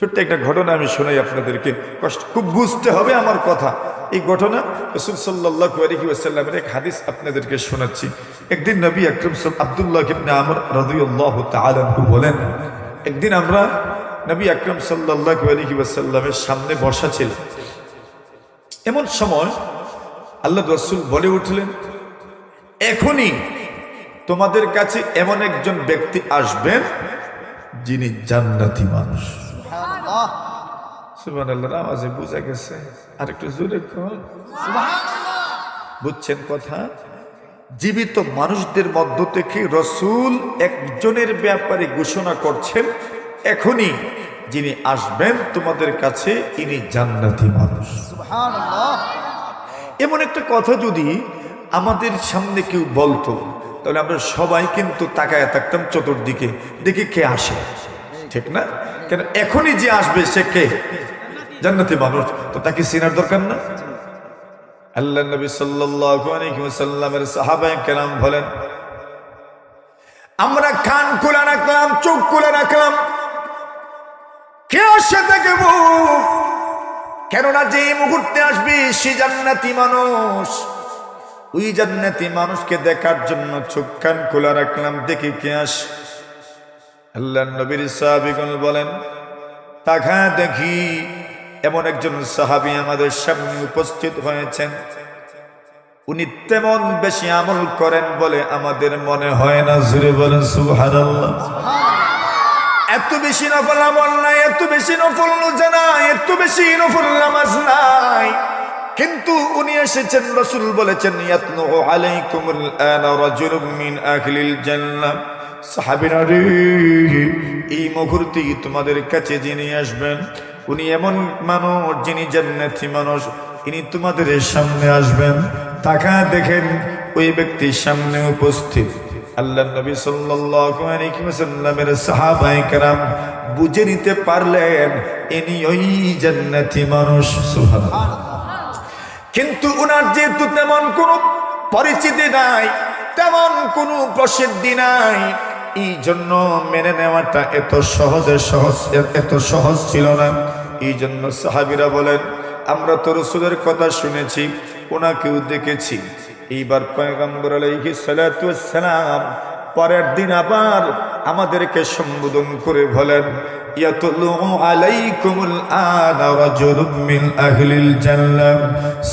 ছোট্ট একটা ঘটনা আমি শোনাই আপনাদেরকে। কষ্ট, খুব বুঝতে হবে আমার কথা। এই ঘটনা রসুল সাল্লাহ আলহি আসাল্লামের এক হাদিস আপনাদেরকে শোনাচ্ছি। একদিন নবী আকরম সাল, আবদুল্লাহ ইবনে আমর রাদিয়াল্লাহ তাআলাহু বলেন, একদিন আমরা নবী আকরম সাল্লাহ আলহি আসাল্লামের সামনে বসা ছিল এমন সময় আল্লাহ রসুল বলে উঠলেন, এখনই তোমাদের কাছে এমন একজন ব্যক্তি আসবেন যিনি জান্নাতি মানুষ। আওয়াজে বুঝা গেছে। আর একটু জোরে কর। বুঝছেন কথা? জীবিত মানুষদের মধ্য থেকে রসুল একজনের ব্যাপারে ঘোষণা করছেন এখনই যিনি আসবেন তোমাদের কাছে ইনি জান্নাতি মানুষ। এমন একটা কথা যদি আমাদের সামনে কেউ বলতো তাহলে আমরা সবাই কিন্তু তাকায় থাকতাম চতুর্দিকে দেখি কে আসে। ঠিক না? কেন এখনই যে আসবে সে কে? জান্নাতি মানুষ। তো তাকে চেনার দরকার না? আল্লাহ নবী ওয়াসাল্লামের সাহাবায়ে কেরাম বলেন, আমরা কান খুলে রাখলাম, চোখ খুলে রাখলাম। কে আসে দেখব কেননা যে মুহূর্তে আসবে, সে জান্নাতি মানুষ। ওই জান্নাতি মানুষকে দেখার জন্য চোখ কান খোলা রাখলাম, দেখি কে আস। আল্লাহ নবীর সাহাবিগণ বলেন তাকা দেখি এমন একজন সাহাবি আমাদের সামনে উপস্থিত হয়েছেন। উনি তেমন বেশি আমল করেন বলে আমাদের মনে হয় না জুড়ে বলেন সুবহানাল্লাহ। এত বেশি নফল আমল নাই, এত বেশি নফল রোজা নাই, এত বেশি নফল নামাজ নাই। কিন্তু উনি এসেছেন, রসুল বলেছেন ইয়াতনু আলাইকুমুল আনা রাজুলুম মিন আহলিল জান্নাহ। সাহাবীরা রে এই মুহূর্তে তোমাদের কাছে যিনি আসবেন, উনি এমন মানুষ যিনি জান্নাতি মানুষ, ইনি তোমাদের সামনে আসবেন। তাকা দেখেন ওই ব্যক্তির সামনে উপস্থিত। আল্লাহ নবী ওয়াসাল্লামের সাহাবায়ে কেরাম বুঝে নিতে পারলেন, ইনি ওই জান্নাতি মানুষ। কিন্তু উনার যেহেতু তেমন কোনো পরিচিতি নাই, তেমন কোনো প্রসিদ্ধি নাই এই জন্য মেনে নেওয়াটা এত সহজে সহজ, এত সহজ ছিল না। এই জন্য সাহাবিরা বলেন, আমরা তো রসুলের কথা শুনেছি ওনাকেও দেখেছি। এইবার পয়গম্বর আলাইহি সালাম পরের দিন আবার আমাদেরকে সম্বোধন করে বলেন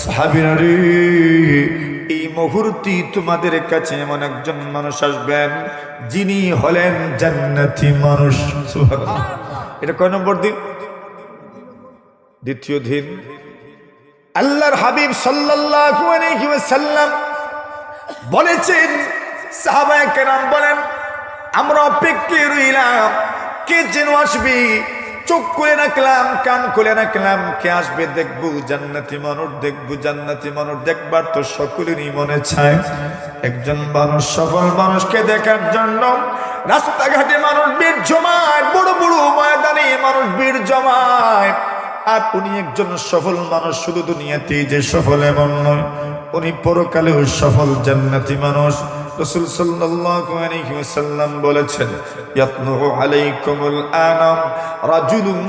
সাহাবীরা এই মুহূর্তে তোমাদের কাছে এমন একজন মানুষ আসবেন, যিনি হলেন জান্নাতি মানুষ। এটা কয় নম্বর দিন? দ্বিতীয় দিন। আল্লাহর হাবিব সাল্লাল্লাহু আলাইহি ওয়াসাল্লাম বলেছেন, সাহাবায়ে কেরাম বলেন, আমরা অপেক্ষায় রইলাম, কে যেন আসবে? চোখ খুলে রাখলাম, কান খুলে রাখলাম, কে আসবে দেখব? জান্নাতি মানুষ দেখব, জান্নাতি মানুষ দেখবার তো সকলেরই মনে চায়। একজন মানুষ, সফল মানুষকে দেখার জন্য রাস্তাঘাটে মানুষ বীর জমায়, বড় বড় ময়দানে মানুষ বীর জমায়। আর উনি একজন সফল মানুষ, শুধু দুনিয়াতেই যে সফল এমন নয়, উনি পরকালেও সফল জান্নাতি মানুষ। রসুল ওয়াসাল্লাম বলেছেন আলাইকুমুল আনাম রাজুলুম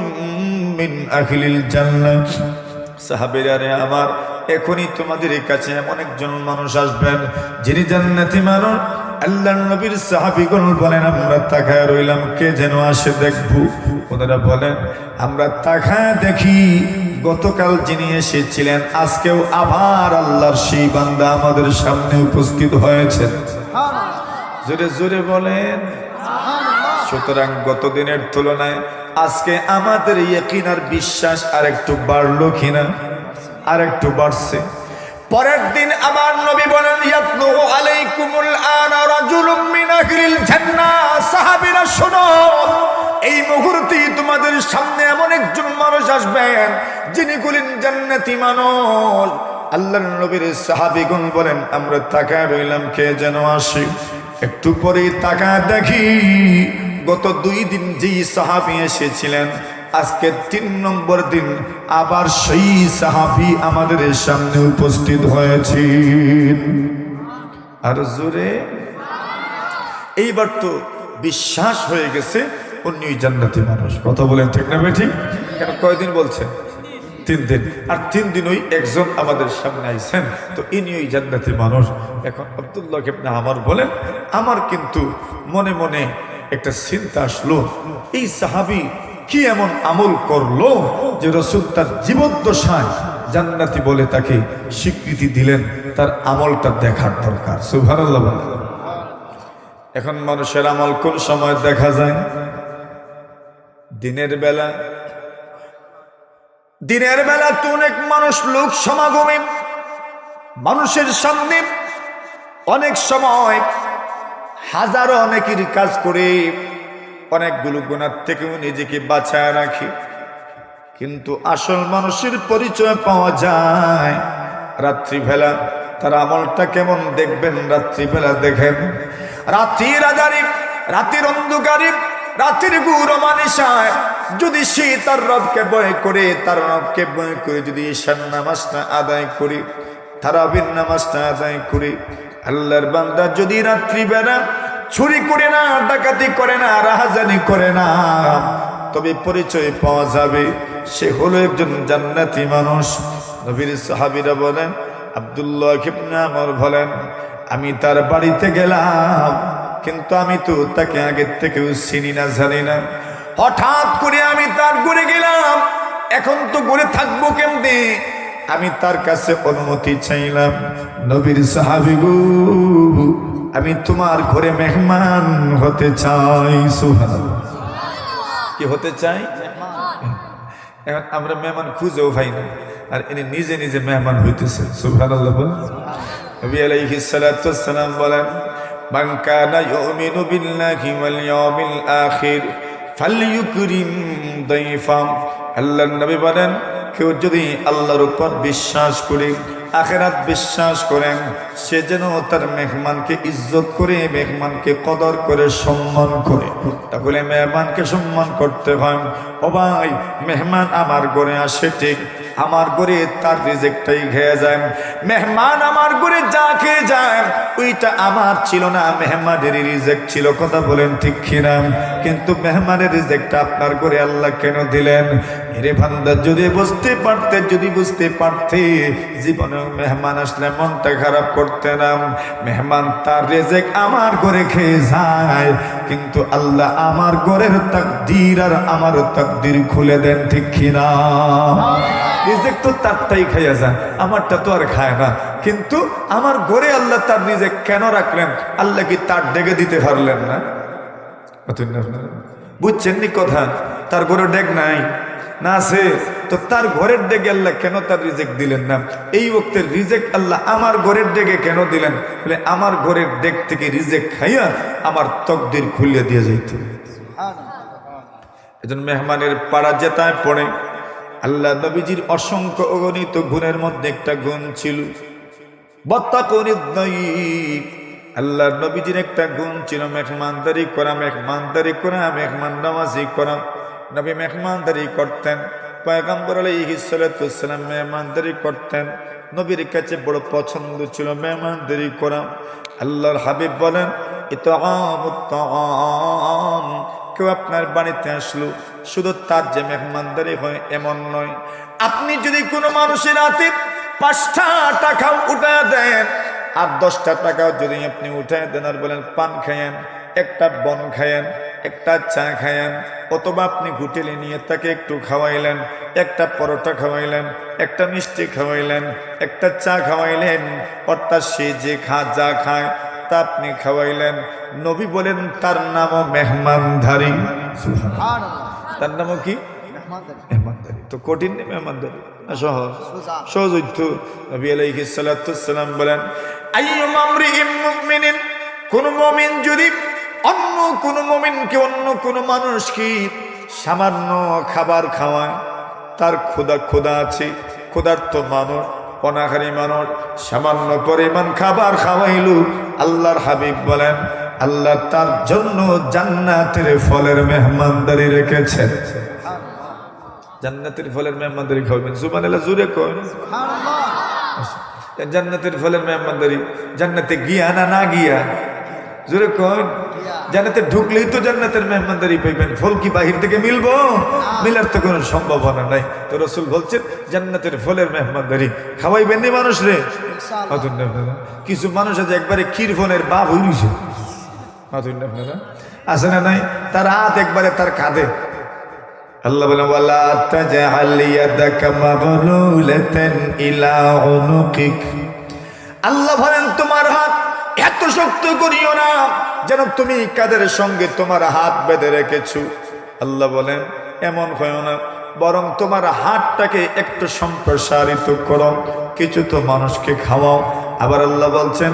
মিন আহলিল জান্নাহ। সাহাবীরা রে আমার, এখনই তোমাদের কাছে এমন একজন মানুষ আসবেন, যিনি জান্নাতি মানুষ। আল্লাহ নবীর সাহাবিগণ বলেন, আমরা তাকায় রইলাম, কে যেন আসে দেখব? ওনারা বলেন, আমরা তাকায় দেখি গতকাল যিনি এসেছিলেন, আজকেও আবার আল্লাহর সেই বান্দা আমাদের সামনে উপস্থিত হয়েছে জোরে জোরে বলেন। সুতরাং গতদিনের তুলনায় আজকে আমাদের ইয়কিনার বিশ্বাস আর একটু বাড়লো কিনা? আর একটু বাড়ছে। পরের দিন আমার নবী বলেন ইয়াতলু আলাইকুমুল আনা রাজুলুম মিন আহলিল জান্নাহ। সাহাবীরা, শোনো, এই মুহূর্তে তোমাদের সামনে এমন একজন মানুষ আসবেন যিনি বলেন জান্নাতি মানুষ। আল্লাহর নবীর সাহাবীগণ বলেন, আমরা তাকায় রইলাম, কে যেন আসি? একটু পরেই তাকা দেখি, গত দুই দিন যেই সাহাবি এসেছিলেন আজকে তিন নম্বর দিন আবার সেই সাহাবি আমাদের সামনে উপস্থিত হয়েছে আর জোরে। এইবার তো বিশ্বাস হয়ে গেছে অন্য জান্নাতি মানুষ। কথা বলেন ঠিক না ঠিক কেন কয়দিন বলছেন তিন দিন। আর তিন দিন ওই একজন আমাদের সামনে আইছেন, তো ইনি ওই জান্নাতি মানুষ। এখন আব্দুল্লাহ কেবনা আমার বলেন, আমার কিন্তু মনে মনে একটা চিন্তা আসলো, এই সাহাবি কি এমন আমল করল যে রসুল তার জীবদ্দশায় জান্নাতি বলে তাকে স্বীকৃতি দিলেন? তার আমলটা দেখার দরকার। সুভানাল্লাহ এখন মানুষের আমল কোন সময় দেখা যায়? দিনের বেলা। দিনের বেলা তো অনেক মানুষ লোক সমাগমে, মানুষের সামনে অনেক সময় হাজারো অনেকের কাজ করে অনেকগুলো গুণার থেকেও নিজেকে বাঁচায় রাখি। কিন্তু আসল মানুষের পরিচয় পাওয়া যায়। রাত্রিবেলা তার আমলটা কেমন দেখবেন? রাত্রিবেলা দেখেন। রাত্রির আজারি, রাতের অন্ধকারে, রাতের গুর মানিসায় যদি সে তার রবকে বয় করে, তার রবকে বয় করে যদি ঈশান নামাজটা আদায় করে, তারাবির নামাজটা আদায় করে, আল্লাহর বান্দা যদি রাত্রিবেলা চুরি করে না, ডাকাতি করে না, রাহাজানি করে না। তবে পরিচয় পাওয়া যাবে, সে হলো একজন জান্নাতি মানুষ। নবীর সাহাবিরা বলেন, আবদুল্লাহ খিবনা আমার বলেন, আমি তার বাড়িতে গেলাম, কিন্তু আমি তো তাকে আগের থেকেও চিনি না, জানি না। হঠাৎ করে আমি তার ঘুরে গেলাম, এখন তো ঘুরে থাকব কেমনে? আমি তার কাছে অনুমতি চাইলাম। নবীর সাহাবিগু আমি তোমার ঘরে মেহমান হতে চাই, সুবহানাল্লাহ। কি হতে চাই? এখন আমরা মেহমান খুঁজেও পাই না। আর ইনি নিজে নিজে মেহমান হইতেছে, সুবহানাল্লাহ বল নবী আলাইহিস সালাতু ওয়াসসালাম বলেন কানা ইউমিনু বিল্লাহি ওয়াল ইয়াউমিল আখির ফালইউকরিম দাইফা আল্লাহর নবী বলেন, কেউ যদি আল্লাহর উপর বিশ্বাস করে আখেরাত বিশ্বাস করেন, সে যেন তার মেহমানকে ইজ্জত করে, মেহমানকে কদর করে, সম্মান করে। তাহলে মেহমানকে সম্মান করতে হয়। ও ভাই, মেহমান আমার ঘরে আসে ঠিক আমার ঘরে তার রিজেক্টটাই খেয়ে যায়। মেহমান আমার ঘরে যা খেয়ে যায়, ওইটা আমার ছিল না মেহমানের রিজেক্ট ছিল, কথা বলেন ঠিক কিনা? কিন্তু মেহমানের রিজেক্টটা আপনার ঘরে আল্লাহ কেন দিলেন? এরে ভান্দা যদি বুঝতে পারতে, যদি বুঝতে পারতে, জীবনে মেহমান আসলে মনটা খারাপ করতে না। মেহমান তার রেজেক আমার ঘরে খেয়ে যায়, কিন্তু আল্লাহ আমার ঘরের তাকদির আর আমার তাকদির খুলে দেন ঠিক কিনা? রিজেক তো তারটাই খাইয়া যায় আমারটা তো আর খায় না। কিন্তু আমার ঘরে আল্লাহ তার রিজেক কেন রাখলেন? আল্লাহ কি তার ডেকে দিতে পারলেন না? বুঝছেন নি কথা? তার ঘরে ডেক নাই। না আছে তো তার ঘরের ডেকে আল্লাহ কেন তার রিজেক দিলেন না? এই ওক্তের রিজেক আল্লাহ আমার ঘরের ডেকে কেন দিলেন? বলে আমার ঘরের ডেক থেকে রিজেক খাইয়া আমার তকদির খুলিয়ে দিয়ে যেত এজন মেহমানের পাড়া জেতায় পড়ে। আল্লাহ নবীজির অসংখ্য অগণিত গুণের মধ্যে একটা গুণ ছিল। বত্তা আল্লাহ নবীজির একটা গুণ ছিল মেহমানদারি করা মেহমানদারি করা, মেহমান নামাজি করা। নবী মেহমানদারি করতেন, পয়গম্বর আলাইহিসালাম মেহমানদারি করতেন। নবীর কাছে বড় পছন্দ ছিল মেহমানদারি করা। আল্লাহর হাবিব বলেন ইতাম কেউ আপনার বাড়িতে আসলো, শুধু তার যে মেহমানদারি হয় এমন নয়। আপনি যদি কোনো মানুষের হাতে পাঁচটা টাকা উঠা দেন, আর দশটা টাকাও যদি আপনি উঠে দেন আর বলেন, পান খায়েন একটা বন খায়েন একটা চা খায়েন অথবা আপনি হোটেলে নিয়ে তাকে একটু খাওয়াইলেন, একটা পরোটা খাওয়াইলেন, একটা মিষ্টি খাওয়াইলেন, একটা চা খাওয়াইলেন, অর্থাৎ সে যে খা, যা খায় তা আপনি খাওয়াইলেন। নবী বলেন তার নামও মেহমানধারী। তার নামও কি? মেহমানদারি তো কঠিন নেই মেহমানদারি না সহজ। সহজ হইতো নবী আলাইহিস সালাম বলেন আইয়ুম আমরিইম মুমিনিন কোন মুমিন যদি অন্য কোন মুমিনকে অন্য কোন মানুষকে সামান্য খাবার খাওয়ায় তার ক্ষুদা ক্ষুদা আছে ক্ষুধার্ত মানুষ অনাহারি মানুষ, সামান্য পরিমাণ খাবার খাওয়াইল। আল্লাহর হাবিব বলেন, আল্লাহ তার জন্য জান্নাতের ফলের মেহমানদারি রেখেছেন। জান্নাতের ফলের মেহমানদারি খাওয়াবেন। সুবান আল্লাহ জুড়ে কয়। জান্নাতের ফলের মেহমানদারি, জান্নাতে গিয়া না না গিয়া, জুড়ে কয়। জান্নাতে ঢুকলেই তো জান্নাতের মেহমানদারি পাইবেন। ফল কি বাহির থেকে মিলবো? মিলার তো কোনো সম্ভাবনা নাই। তো রসুল বলছেন জান্নাতের ফলের মেহমানদারি। খাওয়াইবেন নি মানুষ রে। কিছু মানুষ আছে একবারে ক্ষীর ফোনের বাপ হইছে আপনারা। আছে না নাই? তার হাত একবারে তার কাঁধে। আল্লাহ বলেন ওয়ালা তাজআল ইয়াদাকা মাগলুলাতান ইলা উনুকিক। আল্লাহ বলেন তোমার এত শক্ত করিও না যেন তুমি কাদের সঙ্গে তোমার হাত বেঁধে রেখেছো। আল্লাহ বলেন, এমন হয়েও না, বরং তোমার হাতটাকে একটু সম্প্রসারিত করো, কিছু তো মানুষকে খাওয়াও। আবার আল্লাহ বলছেন,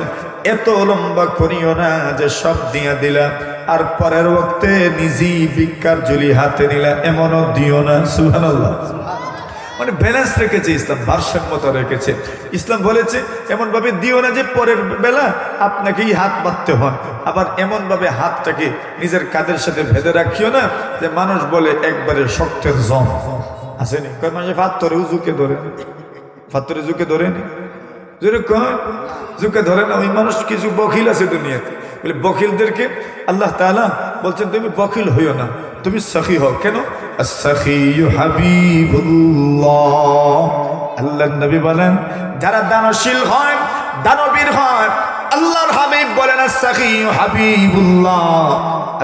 এত লম্বা করিও না যে সব দিয়া দিলা, আর পরের বক্তে নিজেই ভিক্ষার জুলি হাতে নিলা, এমনও দিও না, সুবহানাল্লাহ। মানে ব্যালেন্স রেখেছে, ইসলাম ভারসাম্যতা রেখেছে। ইসলাম বলেছে, এমনভাবে দিও না যে পরের বেলা আপনাকেই হাত বাঁধতে হয়। আবার এমনভাবে হাতটাকে নিজের কাদের সাথে ভেদে রাখিও না যে মানুষ বলে একবারে শক্তের জম। আসেনি কয় মানুষ ফাত্তরে উজুকে ধরে ফাত্তরে জুকে ধরে নি? জুকে ধরে না, ওই মানুষ কিছু বখিল আছে দুনিয়াতে। বলে বখিলদেরকে আল্লাহ তাআলা বলছেন, তুমি বখিল হইও না, তুমি সখী হও। কেন? আল্লাহ নবী বলেন, যারা দানশীল হয়, দানবীর হয়, আল্লাহর হাবিব বলেন হাবিবুল্লাহ।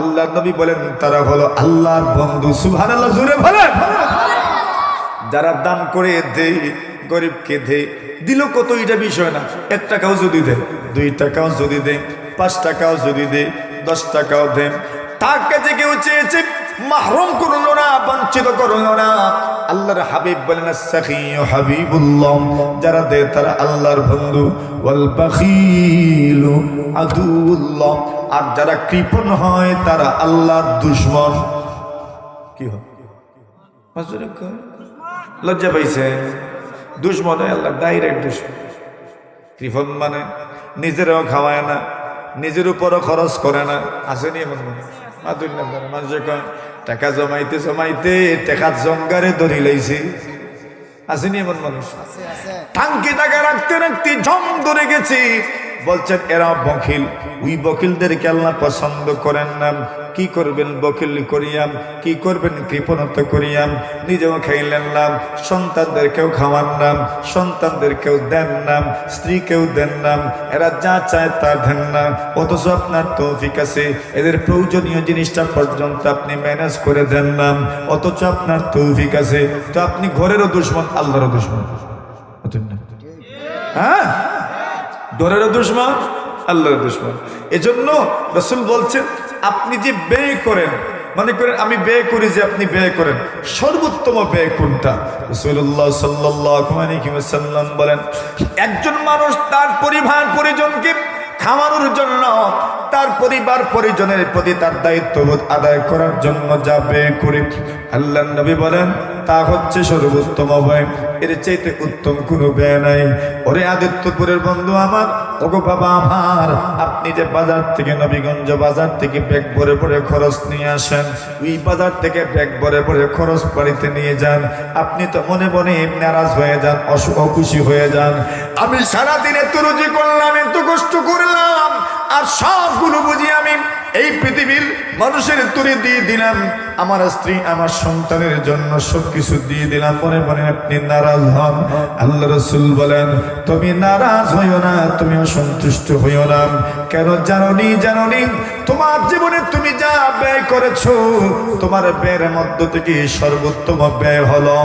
আল্লাহ নবী বলেন, তারা হলো আল্লাহর বন্ধু, সুবহানাল্লাহ জুড়ে বলেন। যারা দান করে দে গরিবকে দে দিল কত এটা বিষয় না। এক টাকাও যদি দে দুই টাকাও যদি দে পাঁচ টাকাও যদি দে দশ টাকাও দেন তার কাছে কেউ চেয়েছে মাহরুম করল না, বঞ্চিত করল না। আল্লাহর হাবিব বলেন সাখী হাবিবুল্লাহ, যারা দে তারা আল্লাহর বন্ধু। আদুল্লাহ আর যারা কৃপণ হয় তারা আল্লাহর দুশ্মন। কি হয় লজ্জা পাইছে? দুশ্মন আল্লাহ ডাইরেক্ট দুশ্মন। কৃপন মানে নিজেরাও খাওয়ায় না, নিজের উপরও খরচ করে না। আসেনি এমন মানুষ মাতুর না করে মানুষে কয় টাকা জমাইতে জমাইতে টেকা জঙ্গারে ধরি লাইছে। আসেনি এমন মানুষ? টাঙ্কি টাকা রাখতে রাখতে জম ধরে গেছি। বলছেন, এরা বকিল ওই বকিলদেরকে আল্লাহ পছন্দ করেন না। কি করবেন বকিল করিয়াম? কি করবেন কৃপণতা করিয়াম? নিজেও খাইলেন নাম সন্তানদের সন্তানদেরকেও খাওয়ান নাম সন্তানদের সন্তানদেরকেও দেন নাম স্ত্রীকেও দেন নাম এরা যা চায় তা দেন না। অথচ আপনার তৌফিক আছে। এদের প্রয়োজনীয় জিনিসটা পর্যন্ত আপনি ম্যানেজ করে দেন নাম অথচ আপনার তৌফিক আছে। তো আপনি ঘরেরও দুশ্মন, আল্লাহরও দুশ্মন। হ্যাঁ? ডরেরও দুশ্মন আল্লাহর দুশ্মন। এজন্য রসুল বলছেন, আপনি যে ব্যয় করেন, মনে করেন আমি ব্যয় করি যে আপনি ব্যয় করেন, সর্বোত্তম ব্যয় কোনটা? রসুল্লাহ সাল্লাম বলেন, একজন মানুষ তার পরিবার পরিজনকে খাওয়ানোর জন্য, তার পরিবার পরিজনের প্রতি তার দায়িত্ববোধ আদায় করার জন্য যা ব্যয় করি আল্লাহ নবী বলেন, তা হচ্ছে সর্বোত্তম ব্যয়। এর চাইতে উত্তম কোনো ব্যয় নাই। ওরে আদিত্যপুরের বন্ধু আমার, ওগো বাবা আমার, আপনি যে বাজার থেকে নবীগঞ্জ বাজার থেকে ব্যাগ ভরে ভরে খরচ নিয়ে আসেন, ওই বাজার থেকে ব্যাগ ভরে ভরে খরচ বাড়িতে নিয়ে যান। আপনি তো মনে মনে নারাজ হয়ে যান অখুশি হয়ে যান। আমি সারাদিন এত রুজি করলাম, এত কষ্ট করলাম, আর সবগুলো বুঝি আমি এই পৃথিবীর মানুষের তুলে দিয়ে দিলাম। আমার স্ত্রী, আমার সন্তানের জন্য সবকিছু দিয়ে দিলাম। পরে মনে আপনি নারাজ হন। আল্লাহ রসুল বলেন, তুমি নারাজ হইও না তুমি অসন্তুষ্ট হইও না। কেন জাননি জাননি, তোমার জীবনে তুমি যা ব্যয় করেছ, তোমার ব্যয়ের মধ্য থেকে সর্বোত্তম ব্যয় হলো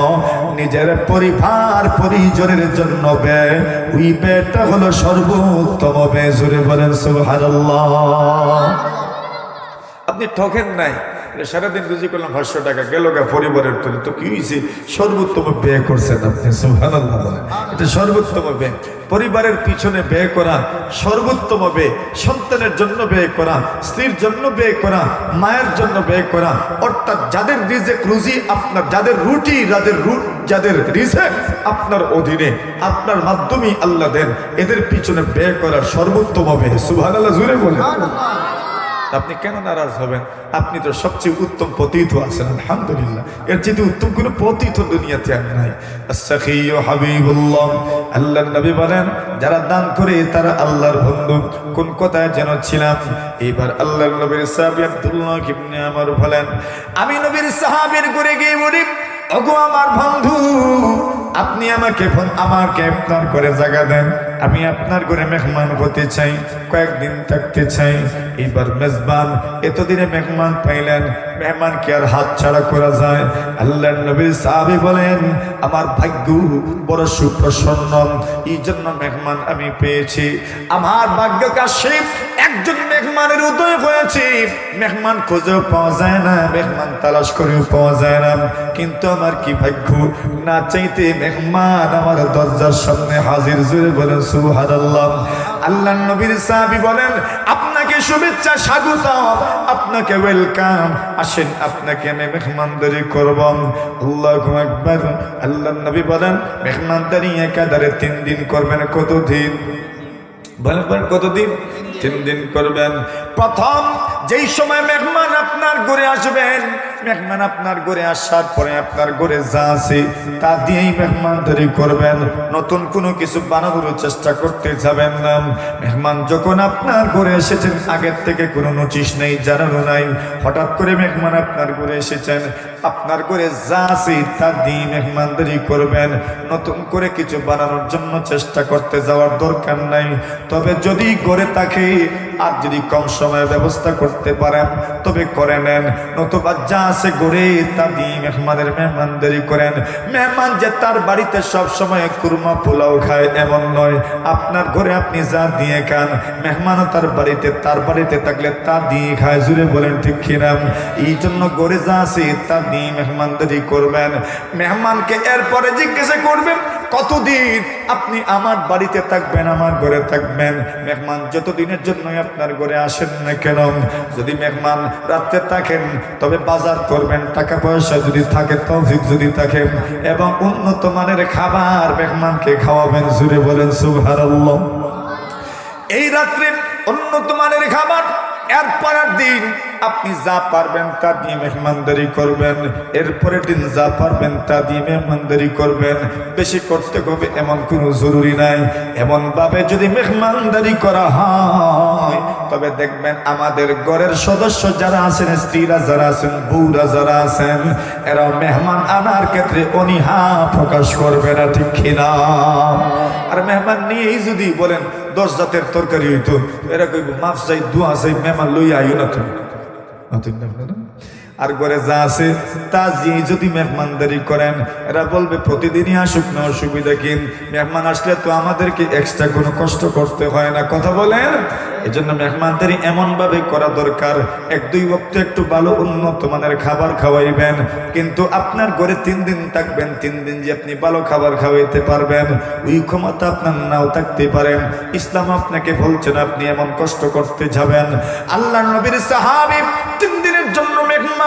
নিজের পরিবার পরিজনের জন্য ব্যয়। ওই ব্যয়টা হলো সর্বোত্তম ব্যয়। জুড়ে বলেন, সুবহানাল্লাহ। আপনি ঠকেন নাই। সারাদিন রুজি করলাম, পাঁচশো টাকা, গেল গা পরিবারের তুলে। তো কি হয়েছে সর্বোত্তম ব্যয় করছেন আপনি এটা সর্বোত্তম ব্যয়। পরিবারের পিছনে ব্যয় করা, সর্বোত্তম ব্যয়। সন্তানের জন্য ব্যয় করা, স্ত্রীর জন্য ব্যয় করা, মায়ের জন্য ব্যয় করা। অর্থাৎ যাদের রিজেক রুজি, আপনার যাদের রুটি, যাদের রুট যাদের রিজেক আপনার অধীনে, আপনার মাধ্যমেই আল্লাহ দেন। এদের পিছনে ব্যয় করা সর্বোত্তম ব্যয়। সুবহানাল্লাহ জুড়ে বলেন। আপনি কেন নারাজ হবেন? আপনি তো সবচেয়ে উত্তম পতিত আছেন, আলহামদুলিল্লাহ। এর যেহেতু উত্তম কোনো পতিত দুনিয়াতে আর নাই। আল্লাহ নবী বলেন, যারা দান করে তারা আল্লাহর বন্ধু। কোন কথায় যেন ছিলাম? এইবার আল্লাহর নবীর সাহাবী আব্দুল্লাহ ইবনে আমার বলেন, আমি নবীর সাহাবীর করে গিয়ে বলি, ওগো আমার বন্ধু আপনি আমাকে আমাকে আপনার করে জায়গা দেন। আমি আপনার ঘরে মেহমান হতে চাই, কয়েকদিন থাকতে চাই। এইবার মেজবান, এতদিনে মেহমান পাইলেন, মেহমানকে আর হাত ছাড়া করা যায়। আল্লাহ নবীর সাহাবি বলেন, আমার ভাগ্য বড় সুপ্রসন্ন। এই জন্য মেহমান আমি পেয়েছি। আমার ভাগ্য কাশিপ একজন মেহমানের উদয় হয়েছে। মেহমান খুঁজেও পাওয়া যায় না, মেহমান তালাশ করেও পাওয়া যায় না। কিন্তু আমার কি ভাগ্য? না চাইতে মেহমান আমার দরজার সামনে হাজির জুড়ে বলেন, সুবহানাল্লাহ। আল্লাহ নবীর সাহাবী বলেন, আপনাকে শুভেচ্ছা স্বাগত আপনাকে ওয়েলকাম। আসেন, আপনাকে আমি মেহমানদারি করব। আল্লাহ আকবার। আল্লাহ নবী বলেন, মেহমানদারি একাধারে তিন দিন করবেন, কতদিন? বলেন, কতদিন? তিন দিন করবেন। প্রথম, যেই সময় মেহমান আপনার ঘরে আসবেন, মেহমান আপনার ঘরে আসার পরে আপনার ঘরে যা আছে তা দিয়েই মেহমান মেহমানদারি করবেন। নতুন কোনো কিছু বানানোর চেষ্টা করতে যাবেন না। মেহমান যখন আপনার ঘরে এসেছেন, আগের থেকে কোনো নোটিশ নেই, জানানো নাই। হঠাৎ করে মেহমান আপনার ঘরে এসেছেন, আপনার ঘরে যা আছে তা দিয়ে মেহমানদারি করবেন। নতুন করে কিছু বানানোর জন্য চেষ্টা করতে যাওয়ার দরকার নাই। তবে যদি গড়ে থাকে aí. আর যদি কম সময়ে ব্যবস্থা করতে পারেন, তবে করে নেন। নতুবা যা আছে গড়ে তা দিয়ে মেহমানের মেহমানদারি করেন। মেহমান যে তার বাড়িতে সব সময় কুরমা, পোলাও খায়, এমন নয়। আপনার ঘরে আপনি যা দিয়ে খান, মেহমানও তার বাড়িতে তার বাড়িতে থাকলে তা দিয়ে খায়। জুড়ে বলেন, ঠিক কিনাম এই জন্য গড়ে যা আছে তা দিয়ে মেহমানদারি করবেন। মেহমানকে এরপরে জিজ্ঞাসা করবেন, কতদিন আপনি আমার বাড়িতে থাকবেন, আমার ঘরে থাকবেন? মেহমান, যতদিনের জন্যই আপনার ঘরে আসেন না কেন? যদি মেহমান রাত্রে থাকেন, তবে বাজার করবেন টাকা পয়সা যদি থাকে, তৌফিক যদি থাকে। এবং উন্নত মানের খাবার মেহমানকে খাওয়াবেন, জুড়ে বলেন সুভার এই রাত্রে উন্নত মানের খাবার এর পরের দিন আপনি যা পারবেন তা দিয়ে মেহমানদারি করবেন। এরপরের দিন যা পারবেন তা দিয়ে মেহমানদারি করবেন। বেশি করতে হবে এমন কোনো জরুরি নাই। এমন ভাবে যদি মেহমানদারি করা হয়, তবে দেখবেন আমাদের ঘরের সদস্য যারা আছেন, স্ত্রীরা যারা আছেন, বউরা যারা আছেন এরা মেহমান আনার ক্ষেত্রে অনীহা প্রকাশ করবে না, ঠিক কিনা? আর মেহমান নিয়েই যদি বলেন দশ জাতের তরকারি হইতো এরা কইব, মাফ চাই, দোয়া চাই মেমা লইয়া আইও না তুমি না? আর ঘরে যা আছে, তা দিয়ে যদি মেহমানদারি করেন, এরা বলবে, প্রতিদিনই আসুক না, অসুবিধা কি? মেহমান আসলে তো আমাদেরকে এক্সট্রা কোনো কষ্ট করতে হয় না। কথা বলেন? এই জন্য মেহমানদারি এমনভাবে করা দরকার, এক দুই বক্ত একটু ভালো উন্নত মানের খাবার খাওয়াইবেন। কিন্তু আপনার ঘরে তিন দিন থাকবেন, তিন দিন যে আপনি ভালো খাবার খাওয়াইতে পারবেন, ওই ক্ষমতা আপনার নাও থাকতে পারেন ইসলাম আপনাকে বলছেন, আপনি এমন কষ্ট করতে যাবেন। আল্লাহ নবীর সাহাবি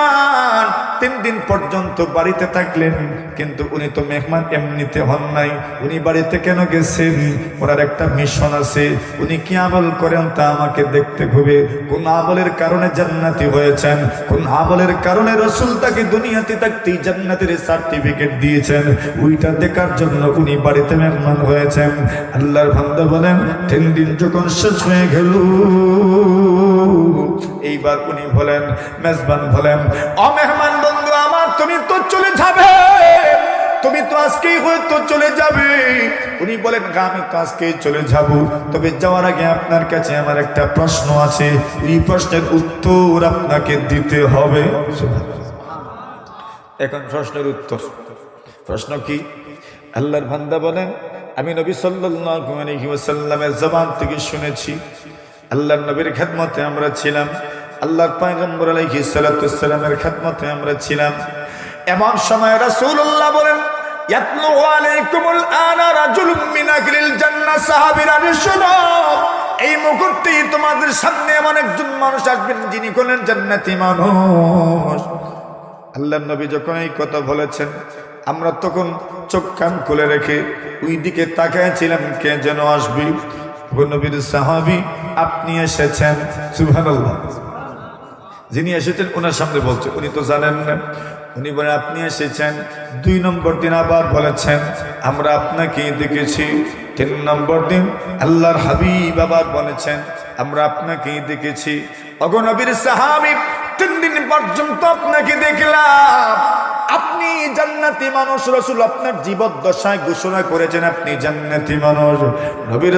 মেহমান তিন দিন পর্যন্ত বাড়িতে থাকলেন, কিন্তু উনি তো মেহমান এমনিতে হন নাই। উনি বাড়িতে কেন গেছেন? ওনার একটা মিশন আছে। উনি কি আমল করেন তা আমাকে দেখতে হবে। কোন আমলের কারণে জান্নাতি হয়েছেন? কোন আমলের কারণে রসুল তাকে দুনিয়াতে থাকতেই জান্নাতের সার্টিফিকেট দিয়েছেন? ওইটা দেখার জন্য উনি বাড়িতে মেহমান হয়েছেন। আল্লাহর ভান্দা বলেন, তিন দিন যখন শেষ হয়ে গেল, এইবার উনি বলেন, মেজবান বলেন অমেহমান মেহমান তুমি তো আজকেই হয়তো চলে যাবে। উনি বলেন "গা, আমি তো আজকেই চলে যাব। তবে যাওয়ার আগে আপনার কাছে আমার একটা প্রশ্ন আছে। এই প্রশ্নের উত্তর আপনাকে দিতে হবে। এখন প্রশ্নের উত্তর। প্রশ্ন কি? আল্লাহর ভান্দা বলেন আমি নবী সাল্লাল্লাহু আলাইহি ওয়াসাল্লামের জবান থেকে শুনেছি। আল্লাহর নবীর খেদমতে আমরা ছিলাম। আল্লাহর পয়গম্বর আলাইহিস সালাতু সালামের খেদমতে আমরা ছিলাম। এমন সময় রাসূলুল্লাহ বলেন ইয়াতলু আলাইকুমুল আনা রাজুলুম মিন আহলিল জান্নাহ, সাহাবীরা শুনো এই মুহূর্তেই তোমাদের সামনে এমন একজন মানুষ আসবেন যিনি হলেন জান্নাতি মানুষ। আল্লাহ নবী যখন এই কথা বলেছেন, আমরা তখন চোখ কান খুলে রেখে ওই দিকে তাকাইছিলাম কে যেন আসবি? নবীর সাহাবি, আপনি এসেছেন? সুবহানাল্লাহ। যিনি এসেছেন, ওনার সামনে বলছে, উনি তো জানেন না। উনি বলেন আপনি এসেছেন। দুই নম্বর দিন আবার বলেছেন, আমরা আপনাকে দেখেছি। তিন নম্বর দিন আল্লাহর হাবিব আবার বলেছেন, আমরা আপনাকে দেখেছি। অগনবীর সাহাবি, তিন দিন পর্যন্ত আপনাকে দেখলাম। আপনি জান্নাতি মানুষ, রসুল আপনার জীবদ্দশায় ঘোষণা করেছেন, আপনি জান্নাতি মানুষ। নবীর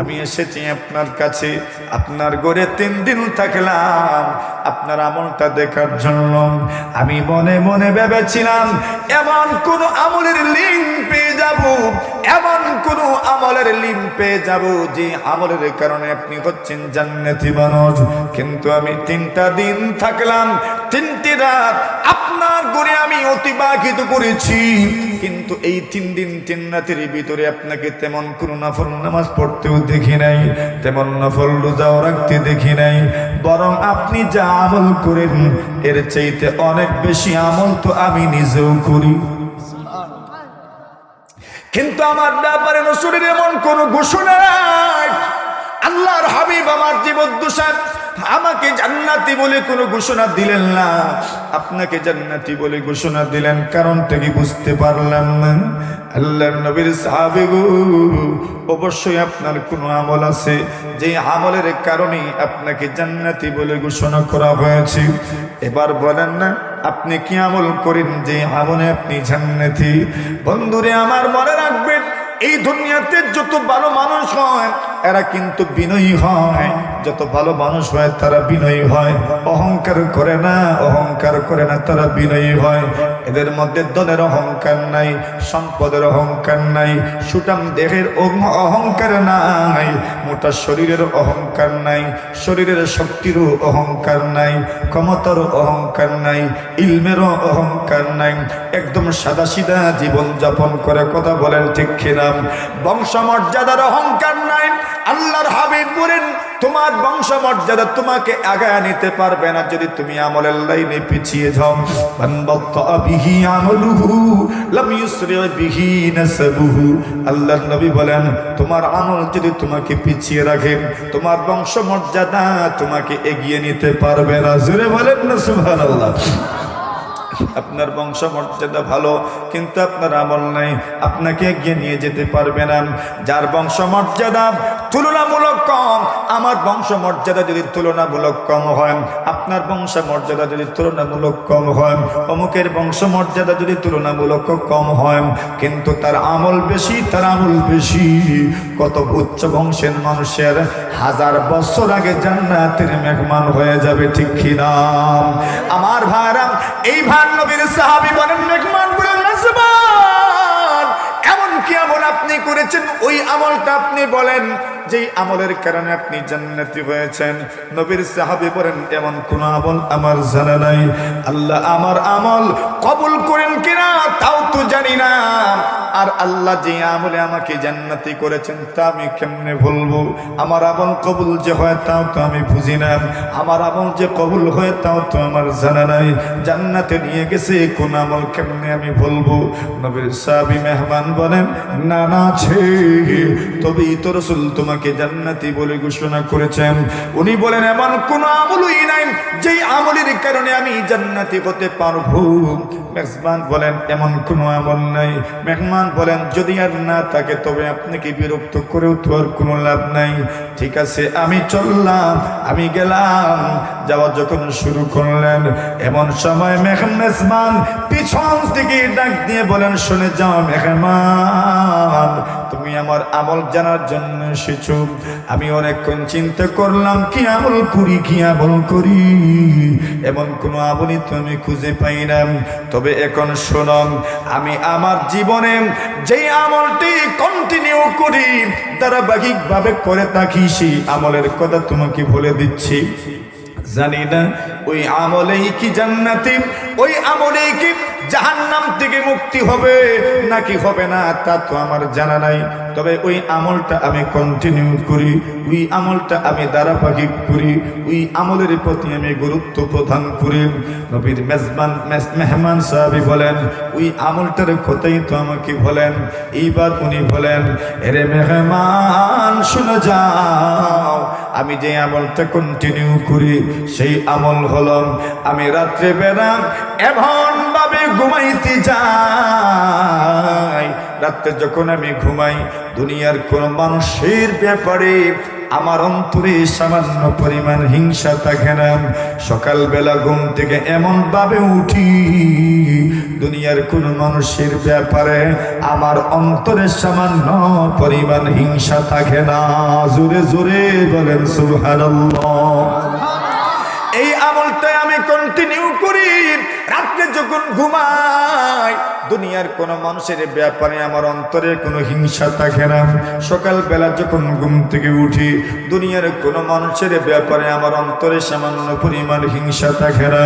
আমি এসেছি আপনার কাছে, আপনার ঘরে তিন দিন থাকলাম, আপনার আমলটা দেখার জন্য। আমি মনে মনে ভেবেছিলাম, এমন কোন আমলের লিঙ্ক পেয়ে যাব, এমন কোন আমলের লিঙ্ক পেয়ে যাব, যে আমলের কারণে আপনি হচ্ছেন জান্নাতি মানুষ। কিন্তু আমি তিনটা দিন থাকলাম তিনটি রাত আপনার আমি অতিবাহিত করেছি। কিন্তু এই তিন দিন, তিন রাতের ভিতরে আপনাকে তেমন কোনো নফল নামাজ পড়তেও দেখি নাই, তেমন নফল রোজাও রাখতে দেখি নাই। বরং আপনি যা আমল করেন, এর চাইতে অনেক বেশি আমল তো আমি নিজেও করি। কিন্তু আমার ব্যাপারে রসুলের এমন কোন ঘোষণা আল্লাহর হাবিব আমার জীবদ্দশায় আমাকে জান্নাতি বলে কোনো ঘোষণা দিলেন না। আপনাকে জান্নাতি বলে ঘোষণা দিলেন কারণটা কি বুঝতে পারলাম না আল্লাহর নবীর সাহাবে অবশ্যই আপনার কোনো আমল আছে যে আমলের কারণে আপনাকে জান্নাতি বলে ঘোষণা করা হয়েছে। এবার বলেন না, আপনি কি আমল করেন যে আমলে আপনি জান্নাতি? বন্ধুরে, আমার মনে রাখবেন, এই দুনিয়াতে যত ভালো মানুষ হয়, এরা কিন্তু বিনয়ী হয়। যত ভালো মানুষ হয়, তারা বিনয়ী হয়। অহংকার করে না, অহংকার করে না, তারা বিনয়ী হয়। এদের মধ্যে দলের অহংকার নাই, সম্পদের অহংকার নাই সুটাম দেহের অহ- অহংকার নাই, মোটা শরীরের অহংকার নাই, শরীরের শক্তিরও অহংকার নাই ক্ষমতারও অহংকার নাই, ইলমেরও অহংকার নাই। একদম সাদা সিধা জীবন যাপন করে কথা বলেন ঠিক কিনা? বংশমর্যাদার অহংকার নাই আল্লাহর হাবিব বলেন, তোমার বংশমর্যাদা তোমাকে আগায় নিতে পারবে না যদি তুমি আমলের লাইনে পিছিয়ে যাও। বিহি আমলুহু, লাম বিহি নাসাবুহু। আল্লাহর নবী বলেন, তোমার আমল যদি তোমাকে পিছিয়ে রাখে, তোমার বংশমর্যাদা তোমাকে এগিয়ে নিতে পারবে না। জোরে বলেন না, সুবহানাল্লাহ। আপনার বংশ মর্যাদা ভালো, কিন্তু আপনার আমল নাই, আপনাকে এগিয়ে নিয়ে যেতে পারবে না। যার বংশ মর্যাদা তুলনামূলক কম। আমার বংশ মর্যাদা যদি তুলনামূলক কম হয়, আপনার বংশ মর্যাদা যদি তুলনামূলক কম হয়, অমুকের বংশ মর্যাদা যদি তুলনামূলক কম হয়, কিন্তু তার আমল বেশি, তার আমল বেশি। কত উচ্চ বংশের মানুষের হাজার বছর আগে জান্নাতের মেহমান হয়ে যাবে, ঠিক কিনা আমার ভাইরা, এই ভাই নবীর সাহাবি বলেন মেঘমান বলেন নাজমান এমন কি আমল আপনি করেছেন? ওই আমলটা আপনি বলেন যেই আমলের কারণে আপনি জান্নাতি হয়েছেন, নবীর সাহাবি বলেন, এমন কোন আমল আমার জানা নাই। আল্লাহ আমার আমল কবুল করেন কিনা তাও তো জানি না। আর আল্লাহ যে আমলে আমাকে জান্নাতি করেছেন তা আমি কেমনে বলব আমার আমল কবুল যে হয় তাও তো আমি বুঝি না। আমার আমল যে কবুল হয় তাও তো আমার জানা নাই। জান্নাতে নিয়ে গেছে কোন আমল কেমনে আমি বলব নবীর সাহাবি মেহমান বলেন, না না, ছে। তবেই তো রসুল তোমাকে জান্নাতি বলে ঘোষণা করেছেন। উনি বলেন, এমন কোন আমলই নাই যেই আমলের কারণে আমি জান্নাতি হতে পারব। মেহমান বলেন, এমন কোনো আমল নাই। মেহমান বলেন, যদি আর না থাকে, তবে আপনাকে বিরক্ত করেও তো আর কোনো লাভ নাই। ঠিক আছে, আমি চললাম, আমি গেলাম। যাওয়া যখন শুরু করলেন, এমন সময় মেহমান পিছন থেকে ডাক দিয়ে বলেন, শুনে যাও মেহমান, তুমি আমার আমল জানার জন্য এসেছ। আমি অনেকক্ষণ চিন্তা করলাম, কি আমল করি, কি আমল করি? এমন কোনো আমলই তো আমি খুঁজে পাই না। তবে এখন শোনম আমি আমার জীবনে যেই আমলটি কন্টিনিউ করি, ধারাবাহিকভাবে করে থাকি, সেই আমলের কথা তোমাকে বলে দিচ্ছি। জানি না। ওই আমলেই কি জান্নাতি? ওই আমলেই কি জাহান্নাম থেকে মুক্তি হবে? নাকি হবে না? তা তো আমার জানা নাই। তবে ওই আমলটা আমি কন্টিনিউ করি। ওই আমলটা আমি ধারাবাহিক করি। ওই আমলের প্রতি আমি গুরুত্ব প্রদান করি। নবীর মেজবান মেজ- মেহমান সাহাবি বলেন, ওই আমলটার কথাই তো আমাকে বলেন। এইবার উনি বলেন, এরে মেহমান, শুনে যাও। আমি যে আমলটা কন্টিনিউ করি, সেই আমল হলো, আমি রাত্রে বেলা এমন ভাবে ঘুমাইতে যাই। রাত্রে যখন আমি ঘুমাই, দুনিয়ার কোন মানুষের ব্যাপারে আমার অন্তরে সামান্য পরিমাণ হিংসা থাকে না। সকালবেলা ঘুম থেকে এমন ভাবে উঠি, দুনিয়ার কোন মানুষের ব্যাপারে আমার অন্তরে সামান্য পরিমাণ হিংসা থাকে না। জোরে জোরে বলেন, সুবহানাল্লাহ এই আমলটাই আমি কন্টিনিউ করি রাত্রে যখন ঘুমাই দুনিয়ার কোন মানুষের ব্যাপারে আমার অন্তরে কোনো হিংসা থাকে না। সকালবেলা যখন ঘুম থেকে উঠি, দুনিয়ার কোন মানুষের ব্যাপারে আমার অন্তরে সামান্য পরিমাণ হিংসা থাকে না।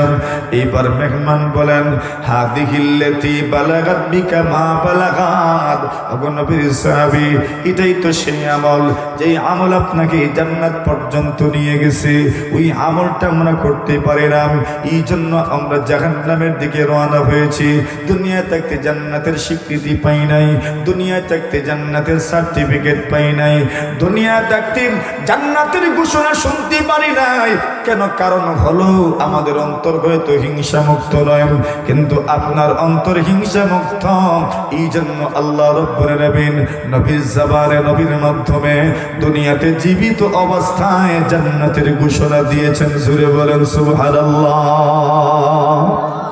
এইবার মেহমান বলেন, হাদিহিল্লেতি বালাগাত বিকা মা বালাগাত। অগণবীর সাহাবি, এটাই তো সেই আমল, যেই আমল আপনাকে জান্নাত পর্যন্ত নিয়ে গেছে। ওই আমলটা আমরা করতে পারি পারিলাম এই জন্য আমরা জাহান্নামের দিকে রওনা হয়েছি। দুনিয়া থাকতে জান্নাতের স্বীকৃতি পাই নাই। দুনিয়া থাকতে জান্নাতের সার্টিফিকেট পাই নাই। দুনিয়া থাকতে জান্নাতের ঘোষণা শুনতে পারি নাই। কেন? কারণ হলো আমাদের অন্তর হয়তো হিংসা মুক্ত নয়। কিন্তু আপনার অন্তর হিংসা মুক্ত এই জন্য আল্লাহ রব্বুর নবীন নবীর জাবারে নবীর মাধ্যমে দুনিয়াতে জীবিত অবস্থায় জান্নাতের ঘোষণা দিয়েছেন। জুড়ে বলেন সুবহানাল্লাহ।